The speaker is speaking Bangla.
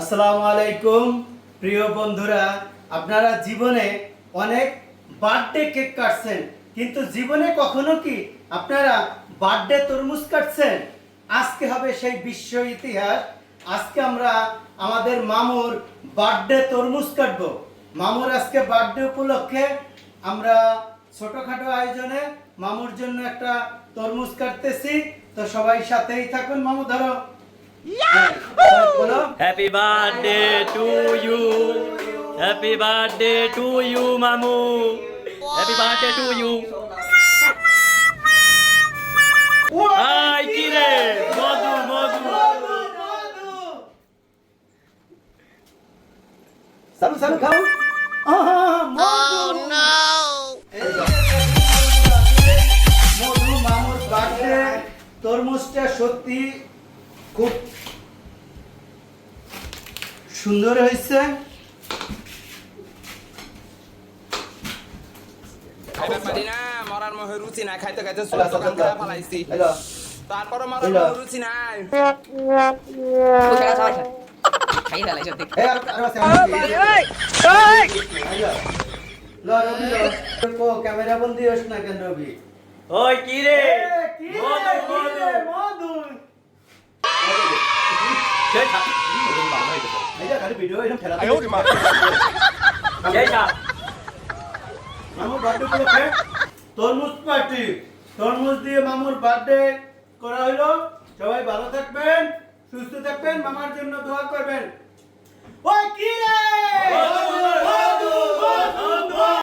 আসসালামু আলাইকুম। প্রিয় বন্ধুরা, আপনারা জীবনে অনেক বার্থডে কেক কাটছেন, কিন্তু জীবনে কখনো কি আপনারা বার্থডে তরমুজ কাটছেন? আজকে হবে সেই বিশ্ব ইতিহাস। আজকে আমরা আমাদের মামুর বার্থডে তরমুজ কাটবো। মামুর আজকে বার্থডে উপলক্ষে আমরা ছোটখাটো আয়োজনে মামুর জন্য একটা তরমুজ কাটতেছি। তো সবাই সাথেই থাকুন। মামু, ধরো। হ্যাঁ, বলো Happy birthday to you. Happy birthday to you, Mamu. Happy birthday to you. Ay, কিরে মধু মধু সালু সালু খাও মধু মধু মামুর বার্থডে তরমুজটা সত্যি খুব সুন্দর হয়েছে। মরার মহে রুচি খাইতে খাইতে ফেলাইছি। তারপরে মরার মহে রুচি নাই। ক্যামেরা বন্দি হস না কেন রবি? ওই কি রে, কি রে, মধু মধু সেই থাক এইটা খালি ভিডিও এরকম খেলা সেই থাক মামুর বার্থডে উপলক্ষে তরমুজ পার্টি। তরমুজ দিয়ে মামুর বার্থডে করা হলো সবাই ভালো থাকবেন সুস্থ থাকবেন মামার জন্য দোয়া করবেন। ওই কি